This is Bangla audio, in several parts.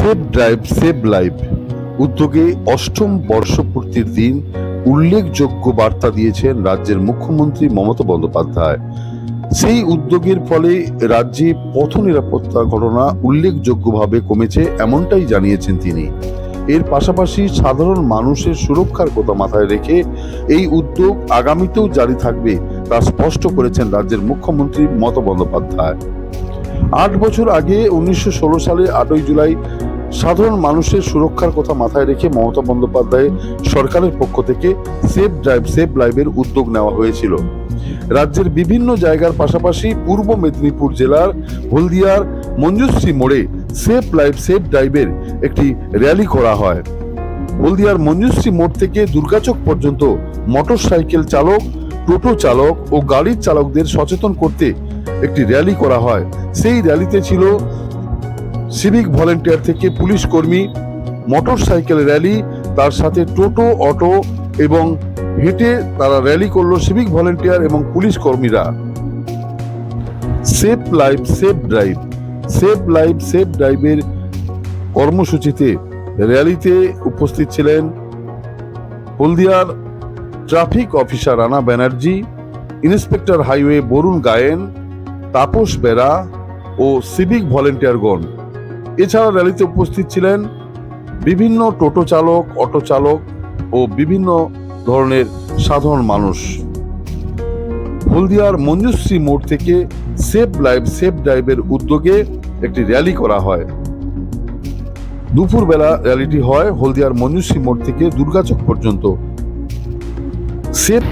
সেভ ড্রাইভ, সেভ লাইফ উদ্যোগে অষ্টম বর্ষপূর্তির দিন উল্লেখযোগ্য বার্তা দিয়েছেন রাজ্যের মুখ্যমন্ত্রী মমতা বন্দ্যোপাধ্যায়। সেই উদ্যোগের ফলে রাজ্যে পথ নিরাপত্তা ঘটনা উল্লেখযোগ্যভাবে কমেছে এমনটাই জানিয়েছেন তিনি। এর পাশাপাশি সাধারণ মানুষের সুরক্ষার কথা মাথায় রেখে এই উদ্যোগ আগামীতেও জারি থাকবে তা স্পষ্ট করেছেন রাজ্যের মুখ্যমন্ত্রী মমতা বন্দ্যোপাধ্যায়। আট বছর আগে উনিশশো ষোলো সালে আটই জুলাই সাধারণ মানুষের সুরক্ষার কথা মাথায় রেখে মমতা বন্দ্যোপাধ্যায় সরকারের পক্ষ থেকে সেফ ড্রাইভ সেফ লাইভের উদ্যোগ নেওয়া হয়েছিল। রাজ্যের বিভিন্ন জায়গার পাশাপাশি পূর্ব মেদিনীপুর জেলার হলদিয়ার মঞ্জুশ্রী মোড়ে সেফ লাইভ সেফ ড্রাইভের একটি র্যালি করা হয়। হলদিয়ার মঞ্জুশ্রী মোড় থেকে দুর্গাচক পর্যন্ত মোটরসাইকেল চালক, টোটো চালক ও গাড়ির চালকদের সচেতন করতে একটি র্যালি করা হয়। সেই র্যালিতে ছিল সিভিক ভলেন্টিয়ার থেকে পুলিশ কর্মী মোটর সাইকেল র্যালি, তার সাথে টোটো, অটো এবং হেঁটে তারা র্যালি করল সিভিক ভলেন্টিয়ার এবং পুলিশ কর্মীরা। Safe life, safe drive. Safe life, safe ড্রাইভের কর্মসূচিতে র্যালিতে উপস্থিত ছিলেন হলদিয়ার traffic officer Rana Banerjee, inspector highway Barun Gayen, Tapas Bera ও সিভিক ভলেন্টিয়ারগণ। এছাড়া র্যালিতে উপস্থিত ছিলেন বিভিন্ন টোটো চালক, অটো চালক ও বিভিন্ন ধরনের সাধারণ মানুষ। হলদিয়ার মঞ্জুশ্রী মোড় থেকে সেফ লাইভ সেফ ড্রাইভের উদ্যোগে একটি র্যালি করা হয়। দুপুরবেলা র্যালিটি হয় হলদিয়ার মঞ্জুশ্রী মোড় থেকে দুর্গাচক পর্যন্ত। সেফ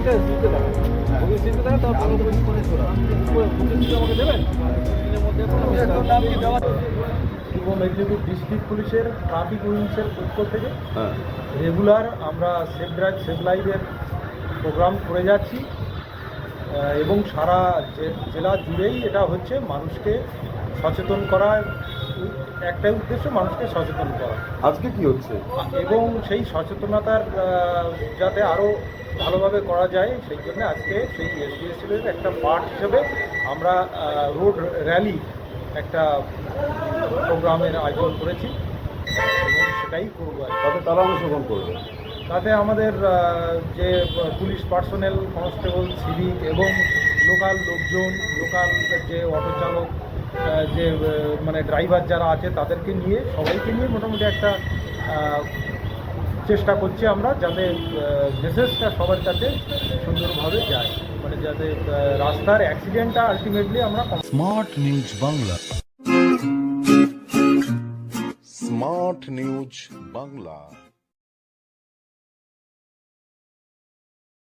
বুকিংটা দিতে দেবেন তারপর বুকিং করে বুকিং আমাকে দেবেন? দিনের মধ্যে আমি দেওয়া পূর্ব মেদিনীপুর ডিস্ট্রিক্ট পুলিশের ট্রাফিক উইংসের পক্ষ থেকে। হ্যাঁ। রেগুলার আমরা সেফ ড্রাইভ সেফ লাইভের প্রোগ্রাম করে যাচ্ছি। এবং সারা জে- জেলা জুড়েই এটা হচ্ছে মানুষকে সচেতন করার উ- একটাই উদ্দেশ্য মানুষকে সচেতন করা। আজকে কি হচ্ছে? এবং সেই সচেতনতার যাতে আরও ভালোভাবে করা যায় সেই জন্য আজকে সেই এসডিএসএলের একটা পার্ট হিসেবে আমরা রোড র্যালি একটা প্রোগ্রামের আয়োজন করেছি। এবং সেটাই করব তাতে তারা অংশগ্রহণ করবে? তাতে আমাদের যে পুলিশ পার্সোনেল কনস্টেবল সিভিক এবং লোকাল লোকজন লোকাল যে অটো চালক যে মানে ড্রাইভার যারা আছে তাদেরকে নিয়ে, সবাইকে নিয়ে মোটামুটি একটা চেষ্টা করছি আমরা যাতে মেসেজটা সবার কাছে সুন্দরভাবে যায়। মানে যাতে রাস্তার অ্যাক্সিডেন্টটা আলটিমেটলি আমরা smart news Bangla smart news Bangla